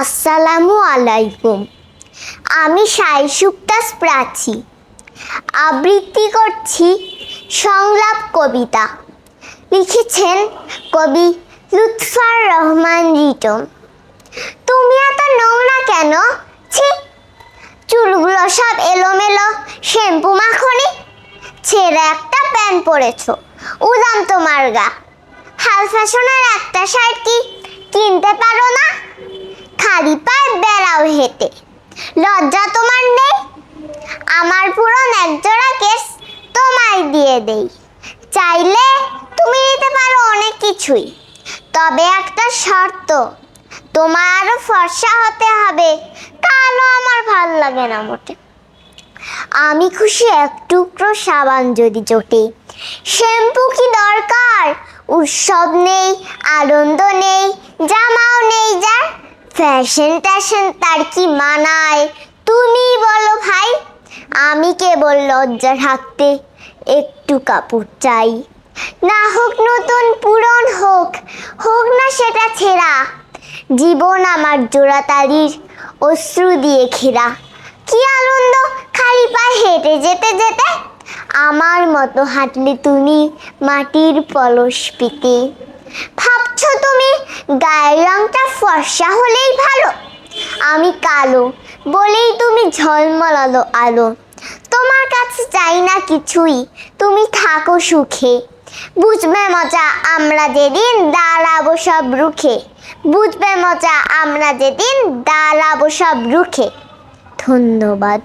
আসসালামু আলাইকুম। আমি সাইসুক্তাস প্রাচী। আবৃত্তি করছি সংলাপ কবিতা। লিখেছেন কবি লুৎফার রহমান রিটন তুমি এত নোংরা কেন? ছি। চুলগুলো সব এলোমেলো, শ্যাম্পু মাখনি। ছেড়ে একটা প্যান্ট পরেছো উদাম তোমার গা হাল ফ্যাশনের একটা শার্ট কি কিনতে পারো না খালি পায়ে বেড়াও হেঁটে। লজ্জা তোমার নেই? আমার পুরন একজোড়া কেস তোমায় দিয়ে দেই। চাইলে তুমি নিতে পারো অনেক কিছুই। তবে একটা শর্ত, তোমার আরও ফর্সা হতে হবে কালো আমার ভালো লাগে না মোটে। আমি খুশি এক টুকরো সাবান যদি জোটে। শ্যাম্পু কি দরকার? উৎসব নেই, আনন্দ নেই ফ্যাশন ট্যাশন তার কি মানায়? তুমি বলো ভাই। আমি কেবল লজ্জা থাকতে একটু কাপড় চাই। না হোক নতুন পূরণ হোক হোক না সেটা ছেঁড়া। জীবন আমার জোড়াতালির অশ্রু দিয়ে ঘেরা। কি আনন্দ, খালি পায়ে হেঁটে যেতে যেতে আমার মতো হাঁটলে তুমি মাটির পলস পেতে। ভাবছ তুমি? গায়ের রংটা ফর্সা হলেই ভালো। আমি কালো বলেই তুমি ঝলমলালো আলো। তোমার কাছে চাই না কিছুই, তুমি থাকো সুখে। বুঝবে মজা আমরা যেদিন দাঁড়াবো সব রুখে। বুঝবে মজা আমরা যেদিন দাঁড়াবো সব রুখে। ধন্যবাদ।